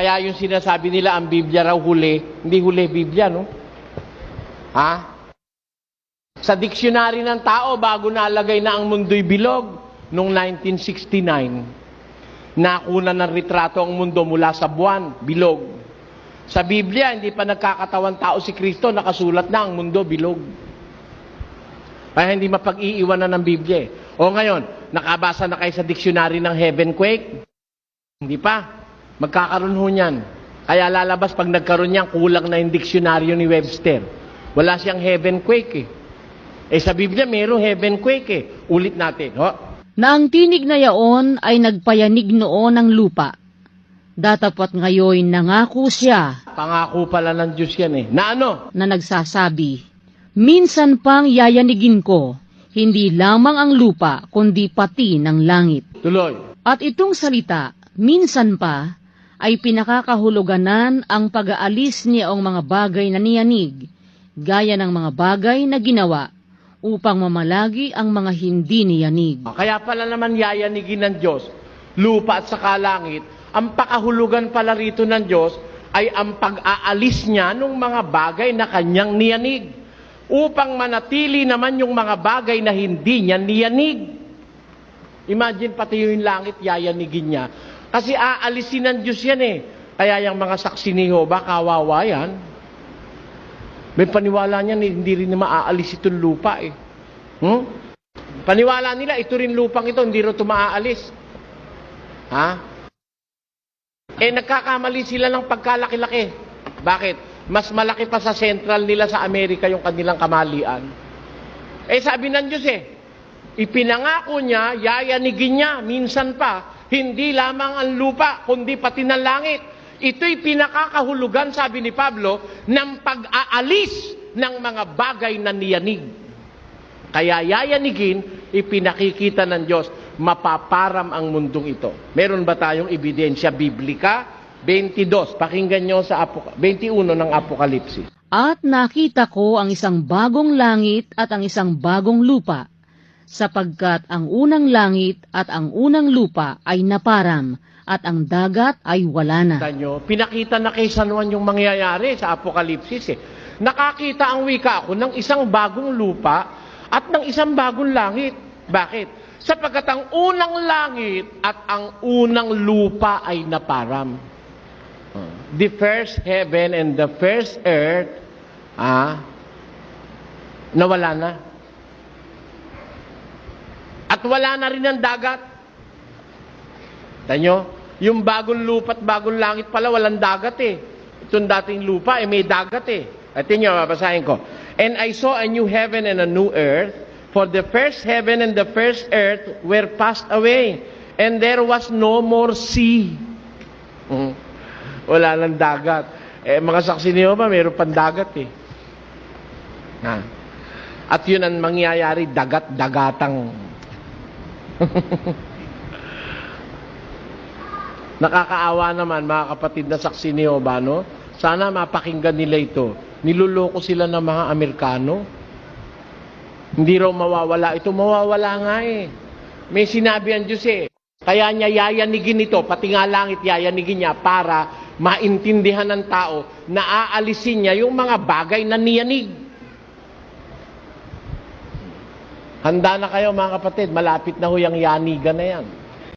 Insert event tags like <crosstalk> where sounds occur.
Kaya yung sinasabi nila, ang Biblia raw huli, hindi huli Biblia, no? Ha? Sa diksyonary ng tao, bago nalagay na ang mundo'y bilog, noong 1969, nakuna ng retrato ang mundo mula sa buwan, bilog. Sa Biblia, hindi pa nagkakatawan tao si Kristo, nakasulat na ang mundo, bilog. Kaya hindi mapag-iiwanan ng Biblia. eh. O ngayon, nakabasa na kayo sa diksyonary ng heaven quake? Hindi pa. Magkakaroon ho niyan. Kaya lalabas pag nagkaroon niyan, kulang na yung diksyonaryo ni Webster. Wala siyang heaven quake eh. Eh sa Biblia, mayroong heaven quake eh. Ulit natin. Ho? na ang tinig na yaon ay nagpayanig noon ng lupa. Datapat ngayon nangako siya Pangako pala ng Diyos yan eh. Na ano? na nagsasabi, Minsan pang yayanigin ko, hindi lamang ang lupa, kundi pati ng langit. Tuloy. At itong salita, minsan pa, ay pinakakahuluganan ang pag-aalis niyaong mga bagay na niyanig, gaya ng mga bagay na ginawa, upang mamalagi ang mga hindi niyanig. Kaya pala naman yayanigin ng Diyos, lupa at saka langit, ang pakahulugan pala rito ng Diyos ay ang pag-aalis niya ng mga bagay na kanyang niyanig upang manatili naman yung mga bagay na hindi niya niyanig. Imagine pati yung langit yayanigin niya. Kasi aalisin ng Diyos yan eh. Kaya yung mga saksi ni Jehovah, kawawa yan. May paniwala niyan, eh, hindi rin na maaalis itong lupa eh. Hmm? Paniwala nila, ito rin lupang ito, hindi rin ito maaalis. Ha? Eh, nagkakamali sila ng pagkalaki-laki. Bakit? Mas malaki pa sa central nila sa Amerika yung kanilang kamalian. Eh, sabi ng Diyos eh, ipinangako niya, yayanigin niya, minsan pa, hindi lamang ang lupa, kundi pati ng langit. Ito'y pinakakahulugan, sabi ni Pablo, ng pag-aalis ng mga bagay na niyanig. Kaya yayanigin, ipinakikita ng Diyos, mapaparam ang mundong ito. Meron ba tayong ebidensya biblika? 22, pakinggan nyo sa Apoka- 21 ng Apokalipsis. At nakita ko ang isang bagong langit at ang isang bagong lupa, sapagkat ang unang langit at ang unang lupa ay naparam, at ang dagat ay wala na. Kita nyo, pinakita na kay San Juan yung mangyayari sa Apokalipsis eh. Nakakita ang wika ako ng isang bagong lupa at ng isang bagong langit. Bakit? Sapagkat ang unang langit at ang unang lupa ay naparam. The first heaven and the first earth, ah, nawala na. At wala na rin ang dagat. Tanyo, yung bagong lupa at bagong langit pala, walang dagat eh. Itong dating lupa, eh may dagat eh. At nyo, babasahin ko. And I saw a new heaven and a new earth, for the first heaven and the first earth were passed away, and there was no more sea. Mhm. Wala nang dagat. Eh, mga saksi niyo ba, mayroon pang dagat eh. Ha? At yun ang mangyayari, dagat-dagatang <laughs> Nakakaawa naman mga kapatid na saksi ni Jehovah, no? Sana mapakinggan nila ito. Niluloko sila ng mga Amerikano. Hindi raw mawawala. Ito mawawala nga eh. May sinabi ang Diyos eh. Kaya niya yayanigin ito, pati nga langit yayanigin niya para maintindihan ng tao na aalisin niya yung mga bagay na niyanig. Handa na kayo mga kapatid, malapit na ho yung yanigan na yan.